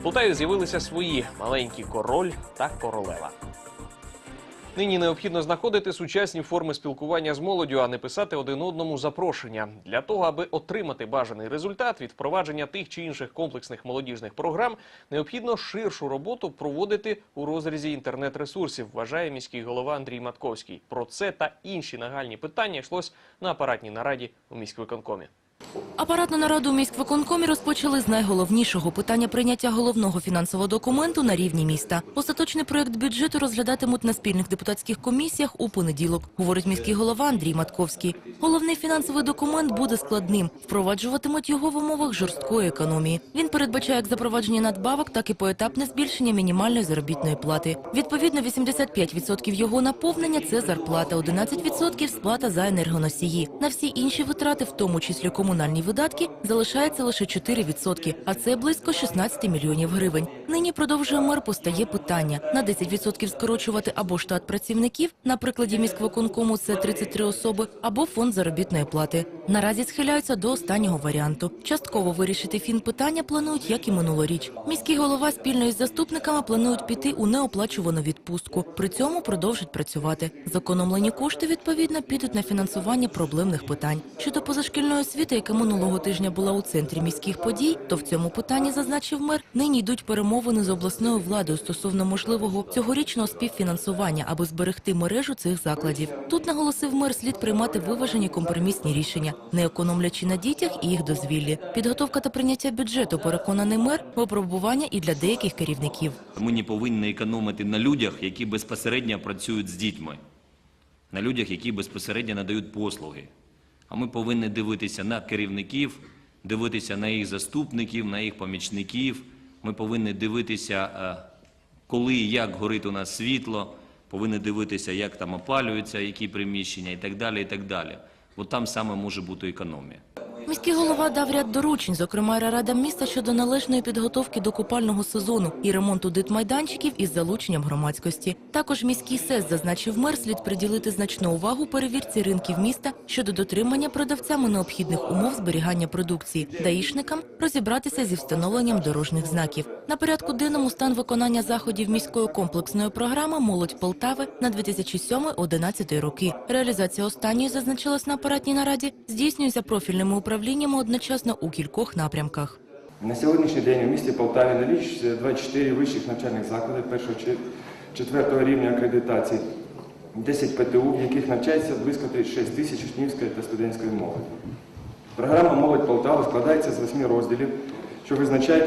В Полтаві з'явилися свої маленькі король та королева. Нині необхідно знаходити сучасні форми спілкування з молоддю, а не писати один одному запрошення. Для того, аби отримати бажаний результат від впровадження тих чи інших комплексних молодіжних програм, необхідно ширшу роботу проводити у розрізі інтернет-ресурсів, вважає міський голова Андрій Матковський. Про це та інші нагальні питання йшлось на апаратній нараді у міськвиконкомі. Апаратну нараду у міськвиконкомі розпочали з найголовнішого питання прийняття головного фінансового документу на рівні міста. Остаточний проект бюджету розглядатимуть на спільних депутатських комісіях у понеділок, говорить міський голова Андрій Матковський. Головний фінансовий документ буде складним. Впроваджуватимуть його в умовах жорсткої економії. Він передбачає як запровадження надбавок, так і поетапне збільшення мінімальної заробітної плати. Відповідно, 85% його наповнення це зарплата, 11% сплата за енергоносії. На всі інші витрати, в тому числі комунальні видатки, залишається лише 4%, а це близько 16 мільйонів гривень. Нині продовжує мер постає питання на 10% скорочувати або штат працівників, на прикладі міськвиконкому це 33 особи, або фонд заробітної плати. Наразі схиляються до останнього варіанту. Частково вирішити фін питання планують, як і минулоріч. Міський голова спільно із заступниками планують піти у неоплачувану відпустку. При цьому продовжать працювати. Зекономлені кошти відповідно підуть на фінансування проблемних питань. Щодо позашкільної освіти, яка минулого тижня була у центрі міських подій, то в цьому питанні зазначив мер. Нині йдуть перемовини з обласною владою стосовно можливого цьогорічного співфінансування, аби зберегти мережу цих закладів. Тут наголосив мер, слід приймати виважені компромісні рішення, не економлячи на дітях і їх дозвіллі. Підготовка та прийняття бюджету, переконаний мер, випробування і для деяких керівників. Ми не повинні економити на людях, які безпосередньо працюють з дітьми, на людях, які безпосередньо надають послуги. А ми повинні дивитися на керівників, дивитися на їх заступників, на їх помічників. Ми повинні дивитися, е, коли і як горить у нас світло, повинні дивитися, як там опалюються, які приміщення і так далі. і так далі. От там саме може бути економія. Міський голова дав ряд доручень, зокрема радам міста щодо належної підготовки до купального сезону і ремонту дитмайданчиків із залученням громадськості. Також міський СЕС зазначив мер слід приділити значну увагу перевірці ринків міста щодо дотримання продавцями необхідних умов зберігання продукції, даїшникам розібратися зі встановленням дорожніх знаків. На порядку денному стан виконання заходів міської комплексної програми Молодь Полтави на 2007-2011 роки. Реалізація останньої зазначилась на апаратній нараді, здійснюється профільними управліннями одночасно у кількох напрямках. На сьогоднішній день у місті Полтаві налічується 24 вищих навчальних закладів першого четвертого рівня акредитації, 10 ПТУ, в яких навчається близько 36 тисяч учнівської та студентської мови. Програма Молодь Полтави складається з восьми розділів, що визначають